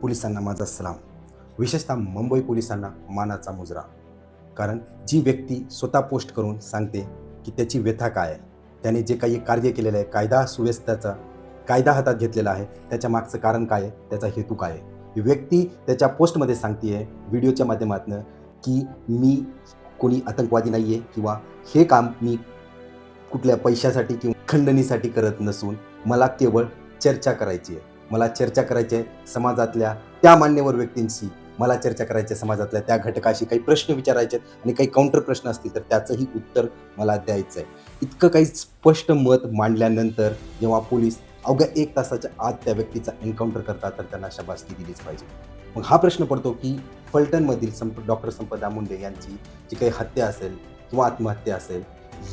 पोलिसांना माझा सलाम. विशेषतः मुंबई पोलिसांना मानाचा मुजरा. कारण जी व्यक्ती स्वतः पोस्ट करून सांगते की त्याची व्यथा काय आहे त्याने जे काही कार्य केलेलं आहे कायदा सुव्यवस्थेचा कायदा हातात घेतलेला आहे त्याच्या मागचं कारण काय आहे त्याचा हेतू काय आहे? ही व्यक्ती त्याच्या पोस्टमध्ये सांगते आहे व्हिडिओच्या माध्यमातून की मी कोणी आतंकवादी नाही आहे किंवा हे काम मी कुठल्या पैशासाठी किंवा खंडणीसाठी करत नसून मला केवळ चर्चा करायची आहे. मला चर्चा करायची आहे समाजातल्या त्या मान्यवर व्यक्तींशी मला चर्चा करायची आहे समाजातल्या त्या घटकाशी काही प्रश्न विचारायचे आहेत आणि काही काउंटर प्रश्न असतील तर त्याचंही उत्तर मला द्यायचं आहे इतकं काही स्पष्ट मत मांडल्यानंतर जेव्हा पोलीस अवघ्या एक तासाच्या आत त्या व्यक्तीचा एन्काउंटर करतात तर त्यांना शबासकी दिलीच पाहिजे. मग हा प्रश्न पडतो की फलटणमधील संप डॉक्टर संपदा मुंडे यांची जी काही हत्या असेल किंवा आत्महत्या असेल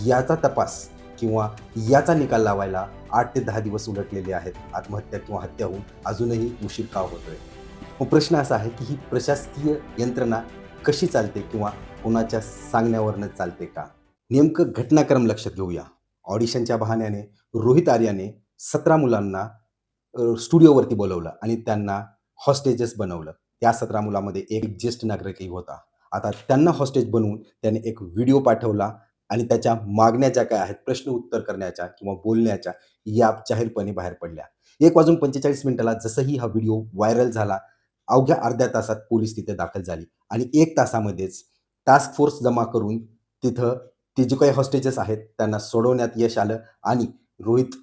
याचा तपास किंवा याचा निकाल लावायला आठ ते दहा दिवस उलटलेले आहेत. आत्महत्या किंवा हत्या होऊन अजूनही उशीर का होतोय? मग प्रश्न असा आहे की ही प्रशासकीय यंत्रणा कशी चालते किंवा कोणाच्या सांगण्यावरनं चालते का? नेमकं घटनाक्रम लक्षात घेऊया. ऑडिशनच्या बहाण्याने रोहित आर्याने सतरा मुलांना स्टुडिओवरती बोलवलं आणि त्यांना हॉस्टेजेस बनवलं. त्या सतरा मुलामध्ये एक ज्येष्ठ नागरिकही होता. आता त्यांना हॉस्टेज बनवून त्याने एक व्हिडिओ पाठवला आणि त्याच्या मागण्या ज्या काय आहेत? प्रश्न उत्तर करण्याच्या किंवा बोलण्याच्या या जाहीरपणे बाहेर पडल्या. एक वाजून पंचेचाळीस मिनिटाला जसंही हा व्हिडिओ व्हायरल झाला अवघ्या अर्ध्या तासात पोलीस तिथे दाखल झाली. आणि एक तासामध्येच टास्क फोर्स जमा करून तिथं ते जे काही हॉस्टेजेस आहेत त्यांना सोडवण्यात यश आलं आणि रोहित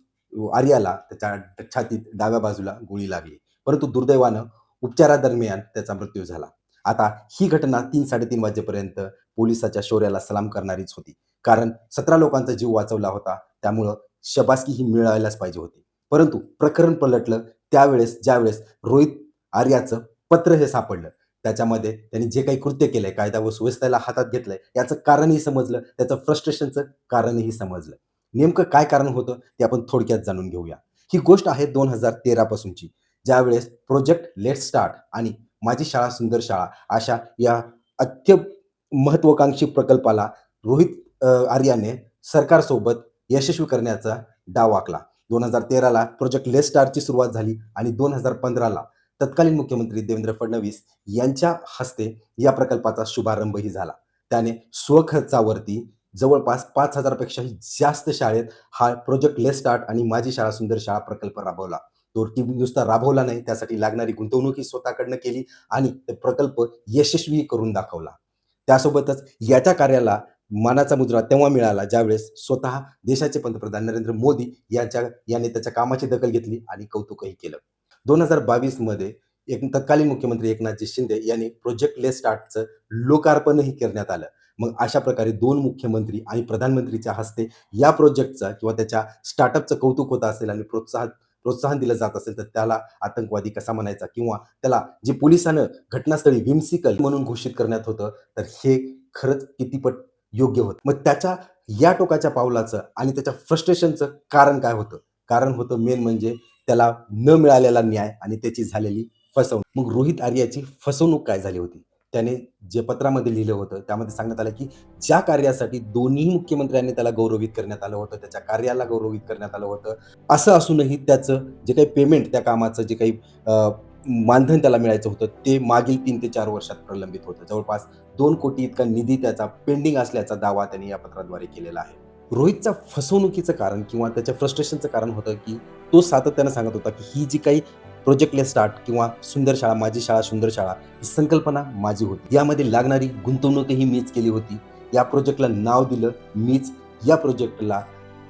आर्याला त्याच्या छातीत डाव्या बाजूला गोळी लागली. परंतु दुर्दैवानं उपचारादरम्यान त्याचा मृत्यू झाला. आता ही घटना तीन साडेतीन वाजेपर्यंत पोलिसाच्या शौर्याला सलाम करणारीच होती. कारण सतरा लोकांचा जीव वाचवला होता त्यामुळं शबासकी ही मिळायलाच पाहिजे होती. परंतु प्रकरण पलटलं त्यावेळेस ज्यावेळेस रोहित आर्याचं पत्र हे सापडलं. त्याच्यामध्ये त्यांनी जे काही कृत्य केलंय कायदा व सुव्यवस्थेला हातात घेतलंय याचं कारणही समजलं त्याचं फ्रस्ट्रेशनचं कारणही समजलं. नेमकं काय कारण होतं ते आपण थोडक्यात जाणून घेऊया. ही गोष्ट आहे दोन हजार तेरापासूनची ज्यावेळेस प्रोजेक्ट लेट स्टार्ट आणि माझी शाळा सुंदर शाळा अशा या अत्य महत्वाकांक्षी प्रकल्पाला रोहित आर्याने सरकारसोबत यशस्वी करण्याचा डाव आखला. दोन हजार तेराला प्रोजेक्ट लेस स्टारची सुरुवात झाली आणि दोन हजार पंधराला तत्कालीन मुख्यमंत्री देवेंद्र फडणवीस यांच्या हस्ते या प्रकल्पाचा शुभारंभही झाला. त्याने स्वखर्चावरती जवळपास पाच हजारपेक्षाही जास्त शाळेत हा प्रोजेक्ट लेस स्टार्ट आणि माझी शाळा सुंदर शाळा प्रकल्प राबवला. तो नुसता राबवला नाही. त्यासाठी लागणारी गुंतवणूकही स्वतःकडनं केली आणि प्रकल्प यशस्वी करून दाखवला. त्यासोबतच याच्या कार्याला मानाचा मुद्रा तेव्हा मिळाला ज्यावेळेस स्वतः देशाचे पंतप्रधान नरेंद्र मोदी यांच्या याने त्याच्या कामाची दखल घेतली आणि कौतुकही केलं. दोन हजार बावीसमध्ये एक तत्कालीन मुख्यमंत्री एकनाथजी शिंदे यांनी प्रोजेक्ट ले स्टार्टचं लोकार्पणही करण्यात आलं. मग अशा प्रकारे दोन मुख्यमंत्री आणि प्रधानमंत्रीच्या हस्ते या प्रोजेक्टचा किंवा त्याच्या स्टार्टअपचं कौतुक होत असेल आणि प्रोत्साहन प्रोत्साहन दिलं जात असेल तर त्याला आतंकवादी कसा म्हणायचा? किंवा त्याला जे पोलिसानं घटनास्थळी विम्सिकल म्हणून घोषित करण्यात होतं तर हे खरंच कितीपट योग्य होतं? मग त्याच्या या टोकाच्या पावलाचं आणि त्याच्या फ्रस्ट्रेशनचं कारण काय होतं? कारण होतं मेन म्हणजे त्याला न मिळालेला न्याय आणि त्याची झालेली फसवणूक. मग रोहित आर्याची फसवणूक काय झाली होती? त्याने जे पत्रामध्ये लिहिलं होतं त्यामध्ये सांगण्यात आलं की ज्या कार्यासाठी दोन्ही मुख्यमंत्र्यांनी त्याला गौरवित करण्यात आलं होतं त्याच्या कार्याला गौरवित करण्यात आलं होतं असं असूनही त्याचं जे काही पेमेंट त्या कामाचं जे काही मानधन त्याला मिळायचं होतं ते मागील तीन ते चार वर्षात प्रलंबित होतं. जवळपास दोन कोटी इतका निधी त्याचा पेंडिंग असल्याचा दावा त्यांनी या पत्राद्वारे केलेला आहे. रोहितचा फसवणुकीचं कारण किंवा त्याच्या फ्रस्ट्रेशनचं कारण होतं की तो सातत्यानं सांगत होता की ही जी काही प्रोजेक्टले स्टार्ट किंवा सुंदर शाळा माझी शाळा सुंदर शाळा ही संकल्पना माझी होती. यामध्ये लागणारी गुंतवणूकही मीच केली होती. या प्रोजेक्टला नाव दिलं. मीच या प्रोजेक्टला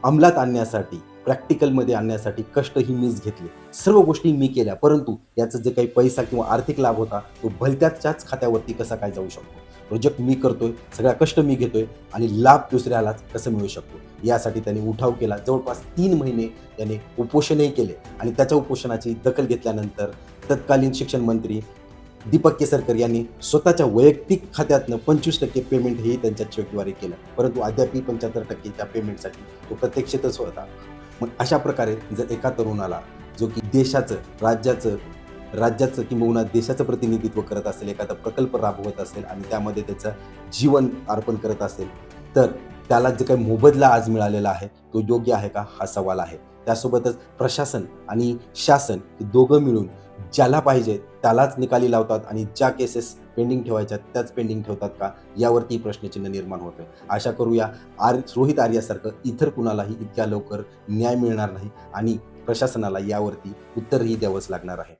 अंमलात आणण्यासाठी प्रॅक्टिकलमध्ये आणण्यासाठी कष्टही मीच घेतले. सर्व गोष्टी मी केल्या परंतु याचा जे काही पैसा किंवा आर्थिक लाभ होता तो भलत्याच्याच खात्यावरती कसा काय जाऊ शकतो? प्रोजेक्ट मी करतोय सगळा कष्ट मी घेतोय आणि लाभ दुसऱ्यालाच कसं मिळू शकतो? यासाठी त्याने उठाव केला. जवळपास तीन महिने त्याने उपोषणही केले आणि त्याच्या उपोषणाची दखल घेतल्यानंतर तत्कालीन शिक्षण मंत्री दीपक केसरकर यांनी स्वतःच्या वैयक्तिक खात्यातनं पंचवीस टक्के पेमेंट हे त्यांच्या चेकद्वारे केलं. परंतु अद्यापही पंच्याहत्तर टक्के त्या पेमेंटसाठी तो प्रत्यक्षितच होता. मग अशा प्रकारे जर एका तरुणाला जो की देशाचं राज्याचं राज्याचं किंबहुना देशाचं प्रतिनिधित्व करत असेल एखादा प्रकल्प राबवत असेल आणि त्यामध्ये त्याचं जीवन अर्पण करत असेल तर त्याला जे काही मोबदला आज मिळालेला आहे तो योग्य आहे का? हा सवाल आहे. त्यासोबतच प्रशासन आणि शासन हे दोघं मिळून ज्याला पाहिजे त्यालाच निकाली लावतात आणि ज्या केसेस पेंडिंग ठेवायच्या त्याच पेंडिंग ठेवतात का? यावरती प्रश्नचिन्ह निर्माण होतं आशा करूया आर रोहित आर्यासारखं इतर कुणालाही इतक्या लवकर न्याय मिळणार नाही आणि प्रशासनाला यावरती उत्तरही द्यावंच लागणार आहे.